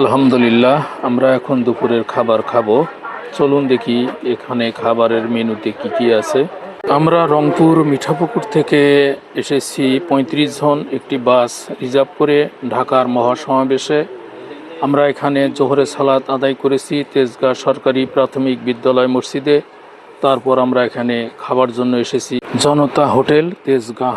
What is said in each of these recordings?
আলহামদুলিল্লাহ, আমরা এখন দুপুরের খাবার খাব। চলুন দেখি এখানে খাবারের মেনুতে কি কি আছে। আমরা রংপুর মিঠাপুকুর থেকে এসেছি পঁয়ত্রিশ জন একটি বাস রিজার্ভ করে ঢাকার মহাসমাবেশে। আমরা এখানে জোহরে সালাত আদায় করেছি তেজগাঁ সরকারি প্রাথমিক বিদ্যালয় মসজিদে। তারপর আমরা এখানে খাবার জন্য এসেছি জনতা হোটেল তেজগাঁ।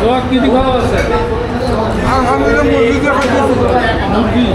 তোমার কি খাওয়া আছে মুরগি